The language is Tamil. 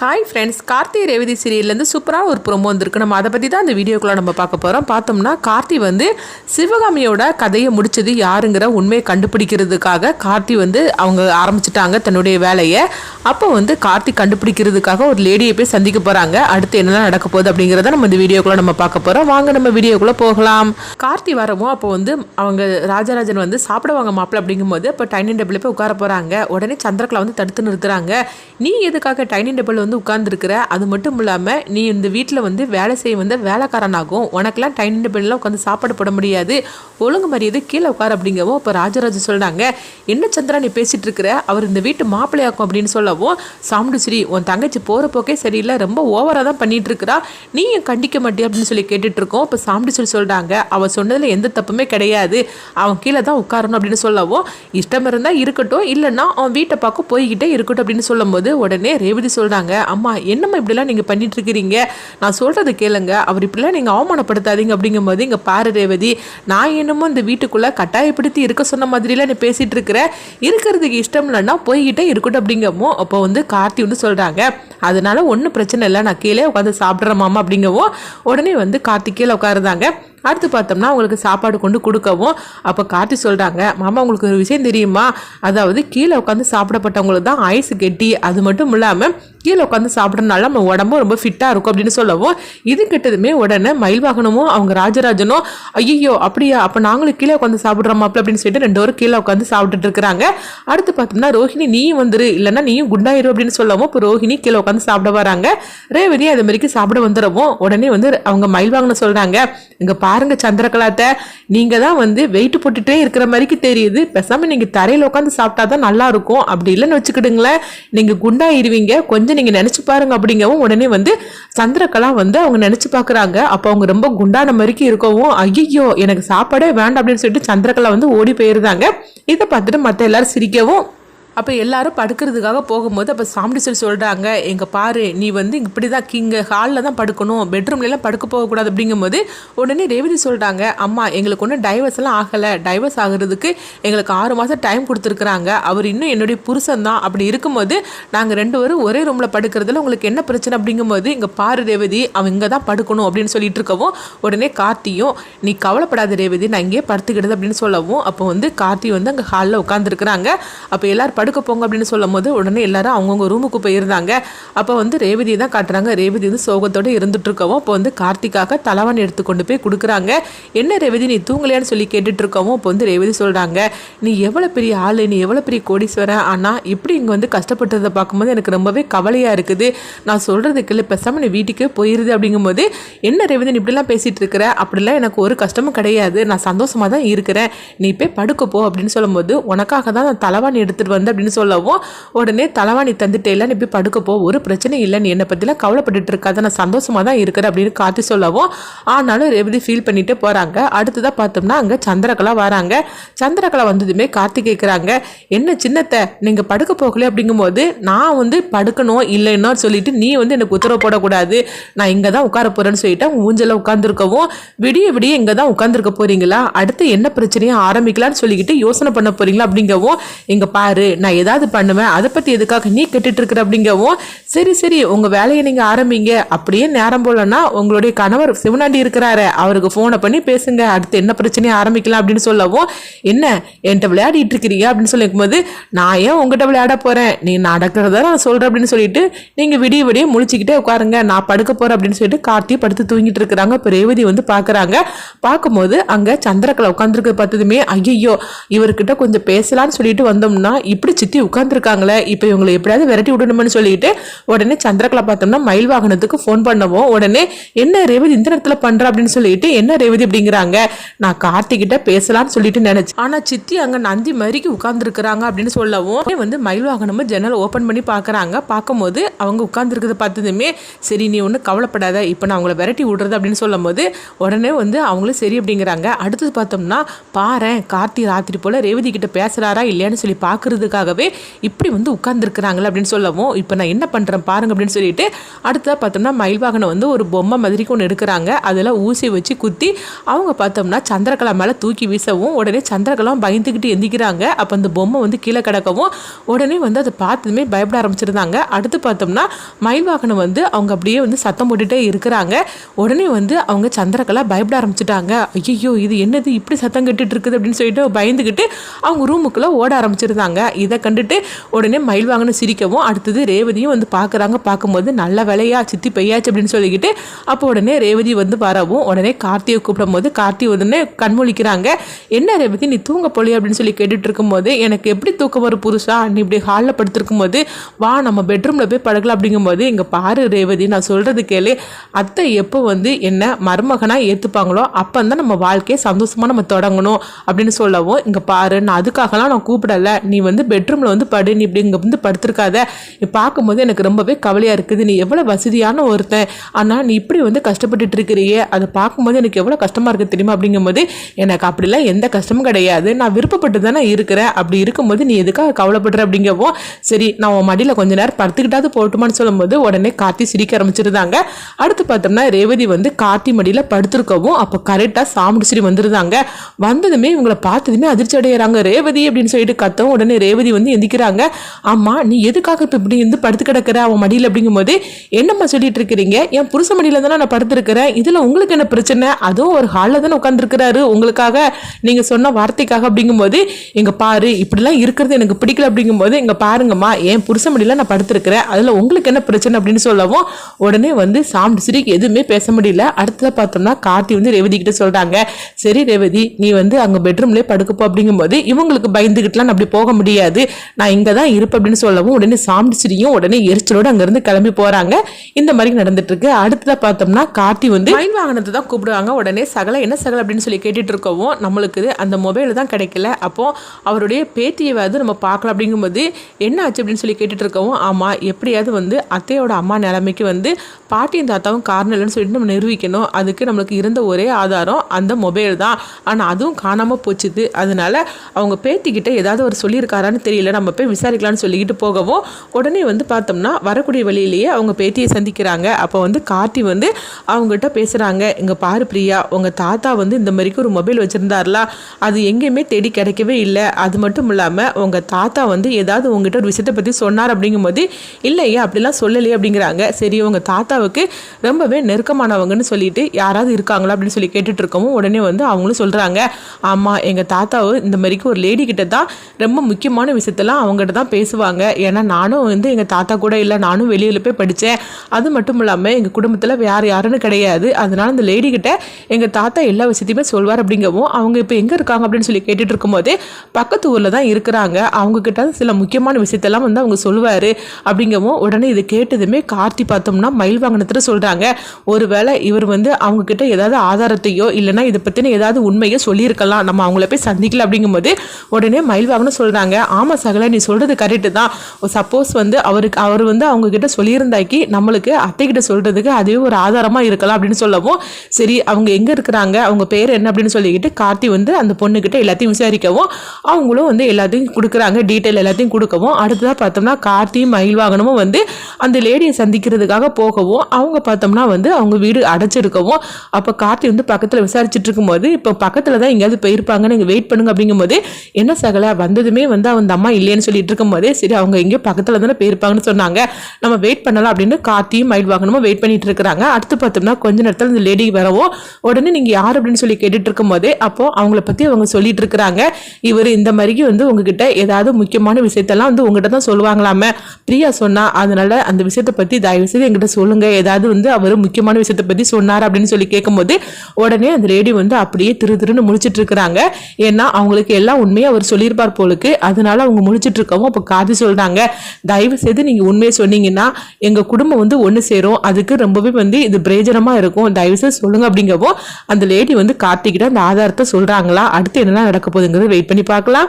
ஹாய் ஃப்ரெண்ட்ஸ் கார்த்தி ரேவதி சீரியல்லேருந்து சூப்பராக ஒரு ப்ரோமோ வந்திருக்கு. நம்ம அதை பற்றி தான் அந்த வீடியோக்குள்ளே நம்ம பார்க்க போகிறோம் பார்த்தோம்னா கார்த்தி வந்து சிவகாமியோட கதையை முடித்தது யாருங்கிற உண்மையை கண்டுபிடிக்கிறதுக்காக கார்த்தி வந்து அவங்க ஆரம்பிச்சிட்டாங்க தன்னுடைய வேலையை. அப்போ வந்து கார்த்தி கண்டுபிடிக்கிறதுக்காக ஒரு லேடியை போய் சந்திக்க போகிறாங்க அடுத்து என்னெல்லாம் நடக்க போகுது அப்படிங்கிறத நம்ம இந்த வீடியோக்குள்ளே நம்ம பார்க்க போகிறோம் வாங்க நம்ம வீடியோக்குள்ளே போகலாம். கார்த்தி வரவும் அப்போ வந்து அவங்க ராஜராஜன் வந்து சாப்பிடுவாங்க மாப்பிள்ள அப்படிங்கும்போது இப்போ டைனிங் டேபிளில் போய் உட்கார போகிறாங்க உடனே சந்திரகலா வந்து தடுத்து நிறுத்துறாங்க. நீ எதுக்காக டைனிங் டேபிள் வந்து உட்காந்துருக்குற அது மட்டும் இல்லாமல் நீ இந்த வீட்டில் வந்து வேலை செய்ய வந்து வேலைக்காரனாகும் உனக்கெல்லாம் டைனிங் டேபிள்லாம் உட்காந்து சாப்பாடு போட முடியாது. ஒழுங்கு மரியாதை கீழே உட்கார அப்படிங்கவும் இப்போ ராஜராஜ சொல்கிறாங்க என்ன சந்திரா நீ பேசிகிட்டு இருக்கிற? அவர் இந்த வீட்டு மாப்பிள்ளையாக்கும் அப்படின்னு சொல்லவும் சாமுண்டுஸ்ரீ உன் தங்கச்சி போகிற போக்கே சரியில்லை ரொம்ப ஓவராக தான் பண்ணிகிட்டு இருக்கிறா. நீ கண்டிக்க மாட்டியா? அப்படின்னு சொல்லி கேட்டுட்ருக்கோம் இப்போ சாமுண்டுஸ்ரீ சொல்கிறாங்க அவள் சொன்னதில் எந்த தப்புமே கிடையாது. அவன் கீழே தான் உட்காரணும் அப்படின்னு சொல்லவும் இஷ்டம் இருந்தால் இருக்கட்டும் இல்லைன்னா அவன் வீட்டை பார்க்க போய்கிட்டே இருக்கட்டும் அப்படின்னு சொல்லும்போது உடனே ரேவதி சொல்கிறாங்க அம்மா என்னம்மா இப்படிலாம் நீங்கள் பண்ணிட்டு இருக்கிறீங்க நான் சொல்கிறது கேளுங்க. அவர் இப்படிலாம் நீங்கள் அவமானப்படுத்தாதீங்க அப்படிங்கும்போது இங்கே பாரு ரேவதி நான் என்னமோ இந்த வீட்டுக்குள்ளே கட்டாயப்படுத்தி இருக்க சொன்ன மாதிரிலாம் நீ பேசிகிட்டு இருக்கிற இருக்கிறதுக்கு இஷ்டம் இல்லைன்னா போய்கிட்டே இருக்கட்டும் அப்படிங்கமோ அப்போ வந்து கார்த்தி வந்து சொல்கிறாங்க அதனால ஒன்றும் பிரச்சனை இல்லை நான் கீழே உட்காந்து சாப்பிட்றேன் மாமா அப்படிங்கவும் உடனே வந்து கார்த்தி கீழே உட்காருந்தாங்க. அடுத்து பார்த்தோம்னா அவங்களுக்கு சாப்பாடு கொண்டு கொடுக்கவும். அப்போ கார்த்தி சொல்கிறாங்க மாமா உங்களுக்கு ஒரு விஷயம் தெரியுமா? அதாவது கீழே உட்காந்து சாப்பிடப்பட்டவங்களுக்கு தான் ஐஸ் கெட்டி. அது மட்டும் இல்லாமல் கீழே உட்காந்து சாப்பிட்றதுனால நம்ம உடம்பும் ரொம்ப ஃபிட்டாக இருக்கும் அப்படின்னு சொல்லவும் இது கிட்டதுமே உடனே மயில் வாகனமும் அவங்க ராஜராஜனும் ஐயோ அப்படியா? அப்போ நாங்களும் கீழே உட்காந்து சாப்பிட்றோம் மாப்பிள்ள அப்படின்னு சொல்லிட்டு ரெண்டு பேரும் கீழே உட்காந்து சாப்பிட்டுட்டு இருக்கிறாங்க. அடுத்து பார்த்தோம்னா ரோஹிணி நீயும் வந்துரு. இல்லைன்னா நீயும் குண்டாயிரு அப்படின்னு சொல்லவும் இப்போ ரோஹிணி கீழே உட்காந்து சாப்பிட வராங்க. ரேவதி அது மாதிரிக்கு சாப்பிட வந்துடவும். உடனே வந்து அவங்க மயில் வாகனம் சொல்கிறாங்க இங்கே பாருங்க சந்திரகலாத்தை நீங்கள் தான் வந்து வெயிட் போட்டுட்டே இருக்கிற மாதிரிக்கு தெரியுது. பேசாமல் நீங்கள் தரையில் உட்காந்து சாப்பிட்டா தான் நல்லா இருக்கும் அப்படி இல்லைன்னு வச்சுக்கிடுங்களேன். நீங்கள் குண்டாயிருவீங்க. கொஞ்சம் நீங்கள் நினச்சி பாருங்க அப்படிங்கவும் உடனே வந்து சந்திரகலா வந்து அவங்க நினச்சி பார்க்குறாங்க அப்போ அவங்க ரொம்ப குண்டான மாதிரிக்கு இருக்கவும் ஐயோ எனக்கு சாப்பாடே வேண்டாம் அப்படின்னு சொல்லிட்டு சந்திரகலா வந்து ஓடி போயிருந்தாங்க. இதை பார்த்துட்டு மற்ற எல்லாரும் சிரிக்கவும் அப்போ எல்லாரும் படுக்கிறதுக்காக போகும்போது அப்போ சாமிடி சொல்லி சொல்கிறாங்க எங்கள் பாரு நீ வந்து இப்படி தான் இங்கே ஹாலில் தான் படுக்கணும். பெட்ரூம்லலாம் படுக்க போகக்கூடாது. அப்படிங்கும்போது உடனே ரேவதி சொல்கிறாங்க அம்மா எங்களுக்கு ஒன்றும் டைவர்ஸ் எல்லாம் ஆகலை. டைவர்ஸ் ஆகிறதுக்கு எங்களுக்கு ஆறு மாதம் டைம் கொடுத்துருக்குறாங்க. அவர் இன்னும் என்னுடைய புருஷன் தான். அப்படி இருக்கும்போது நாங்கள் ரெண்டு பேரும் ஒரே ரூமில் படுக்கிறதுல உங்களுக்கு என்ன பிரச்சனை? அப்படிங்கும்போது இங்கே பாரு ரேவதி அவன் இங்கே தான் படுக்கணும். அப்படின்னு சொல்லிட்டு இருக்கவும் உடனே கார்த்தியும் நீ கவலைப்படாத ரேவதி நான் இங்கேயே படுத்துக்கிடுது அப்படின்னு சொல்லவும் அப்போ வந்து கார்த்தி வந்து அங்கே ஹாலில் உட்காந்துருக்குறாங்க அப்போ எல்லோரும் படுக்க போங்க அப்படின்னு சொல்லும் போது உடனே எல்லாரும் அவங்கவுங்க ரூமுக்கு போயிருந்தாங்க. அப்போ வந்து ரேவதியை தான் காட்டுறாங்க. ரேவதி வந்து சோகத்தோடு இருந்துட்டு இருக்கவும் அப்போ வந்து கார்த்திக்காக தலைவாணி எடுத்து கொண்டு போய் கொடுக்குறாங்க. என்ன ரேவதி நீ தூங்கலையான்னு சொல்லி கேட்டுட்டு இருக்கவும் அப்போ வந்து ரேவதி சொல்கிறாங்க நீ எவ்வளோ பெரிய ஆள் நீ எவ்வளோ பெரிய கோடீஸ்வரன் ஆனால் இப்படி இங்கே வந்து கஷ்டப்பட்டதை பார்க்கும்போது எனக்கு ரொம்பவே கவலையாக இருக்குது. நான் சொல்கிறதுக்கு இல்லை பேசாமல் நீ வீட்டுக்கே போயிருது அப்படிங்கும்போது என்ன ரேவதி நீ இப்படிலாம் பேசிகிட்டு இருக்கிற? அப்படிலாம் எனக்கு ஒரு கஷ்டமும் கிடையாது. நான் சந்தோஷமாக தான் இருக்கிறேன். நீ போய் படுக்க போ அப்படின்னு சொல்லும்போது உனக்காக தான் நான் தலைவாணி எடுத்துகிட்டு வந்து அப்படின்னு சொல்லவும் உடனே தலைவாணி தந்துட்டே நீ போய் படுக்க போ ஒரு பிரச்சனை இல்லை நீ என்னை பற்றிலாம் கவலைப்பட்டுட்டு இருக்காது நான் சந்தோஷமாக தான் இருக்கிறேன் அப்படின்னு காத்து சொல்லவும் ஆனாலும் எப்படி ஃபீல் பண்ணிட்டு போகிறாங்க அடுத்ததாக பார்த்தோம்னா அங்கே சந்திரகலா வராங்க. சந்திரகலா வந்ததுமே கார்த்தி கேட்குறாங்க என்ன சின்னத்தை நீங்கள் படுக்க போகல அப்படிங்கும்போது நான் வந்து படுக்கணும் இல்லைன்னா சொல்லிட்டு நீ வந்து எனக்கு உத்தரவு போடக்கூடாது. நான் இங்கே தான் உட்கார போகிறேன்னு சொல்லிட்டு ஊஞ்சலில் உட்காந்துருக்கவும் விடிய விடிய இங்கே தான் உட்காந்துருக்க போகிறீங்களா அடுத்து என்ன பிரச்சனையும் ஆரம்பிக்கலாம்னு சொல்லிக்கிட்டு யோசனை பண்ண போகிறீங்களா அப்படிங்கவும் இங்கே பாரு நான் ஏதாவது பண்ணுவேன் அதை பற்றி எதுக்காக நீ கெட்டுட்டு இருக்கிற அப்படிங்கவும் சரி சரி உங்கள் வேலையை நீங்கள் ஆரம்பிங்க அப்படியே நேரம் போலன்னா உங்களுடைய கணவர் சிவனாண்டி இருக்கிறாரு அவருக்கு ஃபோனை பண்ணி பேசுங்க அடுத்து என்ன பிரச்சனையை ஆரம்பிக்கலாம் அப்படின்னு சொல்லவும் என்ன என்கிட்ட விளையாடிட்டு இருக்கிறீங்க அப்படின்னு சொல்லிக்கும்போது நான் ஏன் உங்ககிட்ட விளையாட போகிறேன் நீ நடக்கிறத நான் சொல்கிறேன் அப்படின்னு சொல்லிட்டு நீங்கள் விடிய விடிய முழிச்சிக்கிட்டே உட்காருங்க நான் படுக்க போகிறேன் அப்படின்னு சொல்லிட்டு கார்த்தி படுத்து தூங்கிட்டு இருக்கிறாங்க இப்போ ரேவதி வந்து பார்க்குறாங்க பார்க்கும்போது அங்கே சந்திரக்கலை உட்காந்துருக்க பார்த்ததுமே ஐயோ இவர்கிட்ட கொஞ்சம் பேசலாம்னு சொல்லிட்டு வந்தோம்னா இப்படி சித்தி உட்காந்துருக்காங்களே இப்போ இவங்களை எப்படியாவது விரட்டி விடணும்னு சொல்லிட்டு உடனே சந்திரகலா பார்த்தோம்னா மயில் வாகனத்துக்கு ஃபோன் பண்ணவும் உடனே என்ன ரேவதி இந்த நேரத்தில் பண்ணுற அப்படின்னு சொல்லிட்டு என்ன ரேவதி அப்படிங்கிறாங்க நான் கார்த்திகிட்ட பேசலாம்னு சொல்லிட்டு நினைச்சேன் ஆனால் சித்தி அங்கே நந்தி மாதிரிக்கு உட்காந்துருக்குறாங்க அப்படின்னு சொல்லவும் வந்து மயில் வாகனமும் ஜன்னல் ஓப்பன் பண்ணி பார்க்குறாங்க. பார்க்கும்போது அவங்க உட்காந்துருக்கிறத பார்த்ததுமே சரி நீ ஒன்றும் கவலைப்படாத இப்போ நான் அவங்கள விரட்டி விடுறது அப்படின்னு சொல்லும் போது உடனே வந்து அவங்களும் சரி அப்படிங்கிறாங்க. அடுத்தது பார்த்தோம்னா பாரேன் கார்த்தி ராத்திரி போல் ரேவதி கிட்ட பேசுறாரா இல்லையான்னு சொல்லி பார்க்குறதுக்கு காட்டுறதுக்காகவே இப்படி வந்து உட்கார்ந்துருக்குறாங்களே அப்படின்னு சொல்லவும் இப்போ நான் என்ன பண்ணுறேன் பாருங்க அப்படின்னு சொல்லிட்டு அடுத்ததாக பார்த்தோம்னா மயில் வாகனம் வந்து ஒரு பொம்மை மாதிரிக்கு ஒன்று எடுக்கிறாங்க. அதில் ஊசி வச்சு குத்தி அவங்க பார்த்தோம்னா சந்திரகலா மேலே தூக்கி வீசவும் உடனே சந்திரகலாம் பயந்துக்கிட்டு எந்திக்கிறாங்க. அப்போ அந்த பொம்மை வந்து கீழே கிடக்கவும் உடனே வந்து அதை பார்த்ததுமே பயப்பட ஆரம்பிச்சிருந்தாங்க. அடுத்து பார்த்தோம்னா மயில் வாகனம் வந்து அவங்க அப்படியே வந்து சத்தம் போட்டுகிட்டே இருக்கிறாங்க. உடனே வந்து அவங்க சந்திரகலா பயப்பட ஆரம்பிச்சிட்டாங்க. ஐயோ இது என்னது? இப்படி சத்தம் கட்டுட்டு இருக்குது அப்படின்னு சொல்லிட்டு பயந்துக்கிட்டு அவங்க ரூமுக்குள்ளே ஓட ஆரம்பிச்சிருந்தாங்க. இதை கண்டுட்டு உடனே மயில் வாங்கின சிரிக்கவும் அடுத்தது ரேவதியும் வந்து பார்க்குறாங்க. பார்க்கும்போது நல்ல வேலையா சித்தி பெய்யாச்சு அப்படின்னு சொல்லிக்கிட்டு அப்போ உடனே ரேவதி வந்து வரவும் உடனே கார்த்தியை கூப்பிடும் போது கார்த்தி உடனே கண்மொழிக்கிறாங்க என்ன ரேவதி நீ தூங்க போலி அப்படின்னு சொல்லி கேட்டுட்டு இருக்கும்போது எனக்கு எப்படி தூக்கம் வரும் புதுசா? நீ இப்படி ஹாலில் படுத்திருக்கும் போது வா நம்ம பெட்ரூமில் போய் படுக்கலாம். அப்படிங்கும்போது இங்கே பாரு ரேவதி நான் சொல்கிறது கேளு. அத்தை எப்போ வந்து என்ன மருமகனாக ஏற்றுப்பாங்களோ அப்போ தான் நம்ம வாழ்க்கையை சந்தோஷமாக நம்ம தொடங்கணும். அப்படின்னு சொல்லவும் இங்கே பாரு நான் அதுக்காகலாம் நான் கூப்பிடல. நீ வந்து பெட்ரூமில் வந்து படு நீ இப்படி இங்கே வந்து படுத்திருக்காத. நீ பார்க்கும்போது எனக்கு ரொம்பவே கவலையாக இருக்குது. நீ எவ்வளோ வசதியான ஒருத்தன். ஆனால் நீ இப்படி வந்து கஷ்டப்பட்டுட்டு இருக்கிறியே. அதை பார்க்கும்போது எனக்கு எவ்வளோ கஷ்டமாக இருக்குது தெரியுமா? அப்படிங்கும்போது எனக்கு அப்படிலாம் எந்த கஷ்டமும் கிடையாது. நான் விருப்பப்பட்டு தானே இருக்கிறேன். அப்படி இருக்கும்போது நீ எதுக்காக கவலைப்படுற அப்படிங்கவும் சரி நான் உன் மடியில் கொஞ்ச நேரம் படுத்துக்கிட்டாவது போட்டுமான்னு சொல்லும்போது உடனே கார்த்தி சிரிக்க ஆரம்பிச்சிருந்தாங்க. அடுத்து பார்த்தோம்னா ரேவதி வந்து கார்த்தி மடியில் படுத்திருக்கவும் அப்போ கரெக்டாக சாமுடிச்சிரி வந்துருந்தாங்க. வந்ததுமே இவங்களை பார்த்ததுமே அதிர்ச்சி அடைகிறாங்க ரேவதி அப்படின்னு சொல்லிட்டு கத்தவும் உடனே ரேவதி வந்து எந்திக்கிறாங்க. ஆமாம் நீ எதுக்காக இப்போ இப்படி வந்து படுத்து கிடக்கிற? அவன் மடியில் அப்படிங்கும்போது என்னம்மா சொல்லிட்டு இருக்கிறீங்க? என் புருஷ மடியில் தானே நான் படுத்துருக்கிறேன். இதில் உங்களுக்கு என்ன பிரச்சனை? அதுவும் ஒரு ஹாலில் தானே உட்காந்துருக்கிறாரு உங்களுக்காக நீங்கள் சொன்ன வார்த்தைக்காக அப்படிங்கும்போது இங்கே பாரு இப்படிலாம் இருக்கிறது எனக்கு பிடிக்கல அப்படிங்கும்போது இங்கே பாருங்கம்மா என் புருஷ மடியில் நான் படுத்துருக்கிறேன். அதில் உங்களுக்கு என்ன பிரச்சனை அப்படின்னு சொல்லவும் உடனே வந்து சாம் சிரி எதுவுமே பேச முடியல. அடுத்ததாக பார்த்தோம்னா கார்த்தி வந்து ரேவதி கிட்ட சொல்கிறாங்க சரி ரேவதி நீ வந்து அங்கே பெட்ரூம்லேயே படுக்கப்போ அப்படிங்கும்போது இவங்களுக்கு பயந்துக்கிட்டுலாம் நான் அப்படி போக முடியாது. நான் இங்கே தான் இருப்பேன் அப்படின்னு சொல்லவும் உடனே சாம்பிச்சிரியும் உடனே எரிச்சலோடு அங்கேருந்து கிளம்பி போகிறாங்க இந்த மாதிரி நடந்துட்டுருக்கு. அடுத்ததாக பார்த்தோம்னா கார்த்தி வந்து மயில் வாகனத்தை தான் கூப்பிடுவாங்க. உடனே சகல என்ன சகல? அப்படின்னு சொல்லி கேட்டுட்டு இருக்கவும் நம்மளுக்கு அந்த மொபைல் தான் கிடைக்கல. அப்போது அவருடைய பேத்தியை வந்து நம்ம பார்க்கலாம் அப்படிங்கும்போது என்ன ஆச்சு? அப்படின்னு சொல்லி கேட்டுட்டு இருக்கவும் ஆமாம் எப்படியாவது வந்து அத்தையோட அம்மா நிலைமைக்கு வந்து பாட்டியும் தாத்தாவும் காரணம் இல்லைன்னு சொல்லிட்டு நம்ம நிரூபிக்கணும். அதுக்கு நம்மளுக்கு இருந்த ஒரே ஆதாரம் அந்த மொபைல் தான். ஆனால் அதுவும் காணாமல் போச்சுது. அதனால அவங்க பேத்திக்கிட்ட ஏதாவது ஒரு சொல்லியிருக்காரான்னு தெரியல நம்ம போய் விசாரிக்கலாம்னு சொல்லிக்கிட்டு போகவும் உடனே வந்து பார்த்தோம்னா வரக்கூடிய வழியிலேயே அவங்க பேத்தியை சந்திக்கிறாங்க. அப்போ வந்து கார்த்தி வந்து அவங்ககிட்ட பேசுகிறாங்க இங்கே பாரு பிரியா உங்கள் தாத்தா வந்து இந்த மாதிரிக்கு ஒரு மொபைல் வச்சுருந்தாருல அது எங்கேயுமே தேடி கிடைக்கவே இல்லை. அது மட்டும் இல்லாமல் உங்கள் தாத்தா வந்து ஏதாவது உங்ககிட்ட ஒரு விஷயத்தை பற்றி சொன்னார் அப்படிங்கும்போது இல்லையா அப்படிலாம் சொல்லலையே அப்படிங்கிறாங்க. சரி உங்கள் தாத்தாவுக்கு ரொம்பவே நெருக்கமானவங்கன்னு சொல்லிட்டு யாராவது இருக்காங்களா அப்படின்னு சொல்லி கேட்டுட்டு இருக்கவும் உடனே வந்து அவங்களும் சொல்கிறாங்க ஆமாம் எங்கள் தாத்தாவும் இந்த மாதிரிக்கு ஒரு லேடி கிட்ட தான் ரொம்ப முக்கியமான விஷயத்தெல்லாம் அவங்ககிட்ட தான் பேசுவாங்க. ஏன்னா நானும் வந்து எங்கள் தாத்தா கூட இல்லை நானும் வெளியில் போய் படித்தேன் அது மட்டும் இல்லாமல் எங்கள் குடும்பத்தில் வேறு யாருன்னு கிடையாது. அதனால அந்த லேடி கிட்ட எங்கள் தாத்தா எல்லா விஷயத்தையுமே சொல்வார் அப்படிங்கவும் அவங்க இப்போ எங்கே இருக்காங்க அப்படின்னு சொல்லி கேட்டுட்டு இருக்கும்போது பக்கத்து ஊரில் தான் இருக்கிறாங்க. அவங்கக்கிட்ட சில முக்கியமான விஷயத்தெல்லாம் வந்து அவங்க சொல்வார் அப்படிங்கவும் உடனே இது கேட்டதுமே கார்த்தி பார்த்தோம்னா மயில் வாங்கினத்தில் சொல்கிறாங்க ஒருவேளை இவர் வந்து அவங்கக்கிட்ட ஏதாவது ஆதாரத்தையோ இல்லைன்னா இதை பற்றின ஏதாவது உண்மையோ சொல்லியிருக்கலாம். நம்ம அவங்கள போய் சந்திக்கல அப்படிங்கும்போது உடனே மயில் வாங்கணும் சொல்கிறாங்க ஆமாம் சகல நீ சொல்கிறது கரெக்டு தான். சப்போஸ் வந்து அவருக்கு அவர் வந்து அவங்க கிட்ட சொல்லியிருந்தாக்கி நம்மளுக்கு அத்தைக்கிட்ட சொல்கிறதுக்கு அதுவே ஒரு ஆதாரமாக இருக்கலாம் அப்படின்னு சொல்லவும் சரி அவங்க எங்கே இருக்கிறாங்க அவங்க பேர் என்ன அப்படின்னு சொல்லிக்கிட்டு கார்த்தி வந்து அந்த பொண்ணுக்கிட்ட எல்லாத்தையும் விசாரிக்கவும் அவங்களும் வந்து எல்லாத்தையும் கொடுக்குறாங்க டீட்டெயில் எல்லாத்தையும் கொடுக்கவும். அடுத்ததாக பார்த்தோம்னா கார்த்தியும் மயில் வாகனமும் வந்து அந்த லேடியை சந்திக்கிறதுக்காக போகவும் அவங்க பார்த்தோம்னா வந்து அவங்க வீடு அடைச்சிருக்கவும். அப்போ கார்த்தி வந்து பக்கத்தில் விசாரிச்சுட்டு இருக்கும்போது இப்போ பக்கத்தில் தான் எங்கேயாவது போயிருப்பாங்கன்னு நீங்கள் வெயிட் பண்ணுங்க அப்படிங்கும்போது என்ன சகல வந்ததுமே வந்து அந்த அம்மா இல்லைன்னு சொல்லிட்டு இருக்கும்போதே சரி அவங்க எங்கேயோ பக்கத்தில் தானே போயிருப்பாங்கன்னு சொன்னாங்க. நம்ம வெயிட் பண்ணலாம் அப்படின்னு காத்தியும் மயில் வாகனமும் வெயிட் பண்ணிட்டு இருக்கிறாங்க. அடுத்து பார்த்தோம்னா கொஞ்ச நேரத்தில் இந்த லேடி வரவோ உடனே நீங்கள் யார் அப்படின்னு சொல்லி கேட்டுட்டு இருக்கும்போதே அப்போ அவங்கள பற்றி அவங்க சொல்லிட்டு இருக்கிறாங்க. இவர் இந்த மாதிரி வந்து உங்ககிட்ட ஏதாவது முக்கியமான விஷயத்தெல்லாம் வந்து உங்ககிட்ட தான் சொல்லுவாங்களாமே. பிரியா சொன்னா அதனால அந்த விஷயத்தை பற்றி தயவு செய்து எங்கிட்ட சொல்லுங்க. ஏதாவது வந்து அவர் முக்கியமான விஷயத்தை பற்றி சொன்னார் அப்படின்னு சொல்லி கேட்கும்போது உடனே அந்த லேடி வந்து அப்படியே திரு திருன்னு முடிச்சிட்டு இருக்கிறாங்க. ஏன்னா அவங்களுக்கு எல்லாம் உண்மையை அவர் சொல்லியிருப்பார் போலுக்கு. அதனால அவங்க முடிச்சிட்டு இருக்கவும் அப்போ காது சொல்றாங்க. தயவு செய்து நீங்கள் உண்மையை சொன்னீங்கன்னா எங்கள் குடும்பம் வந்து ஒன்று சேரும். அதுக்கு ரொம்பவே வந்து இது பிரேஜனமாக இருக்கும். தயவு செய்து சொல்லுங்க அப்படிங்கவோ அந்த லேடி வந்து கார்த்திகிட்ட அந்த ஆதாரத்தை சொல்றாங்களா? அடுத்து என்னெல்லாம் நடக்க போகுதுங்கிறத வெயிட் பண்ணி பார்க்கலாம்.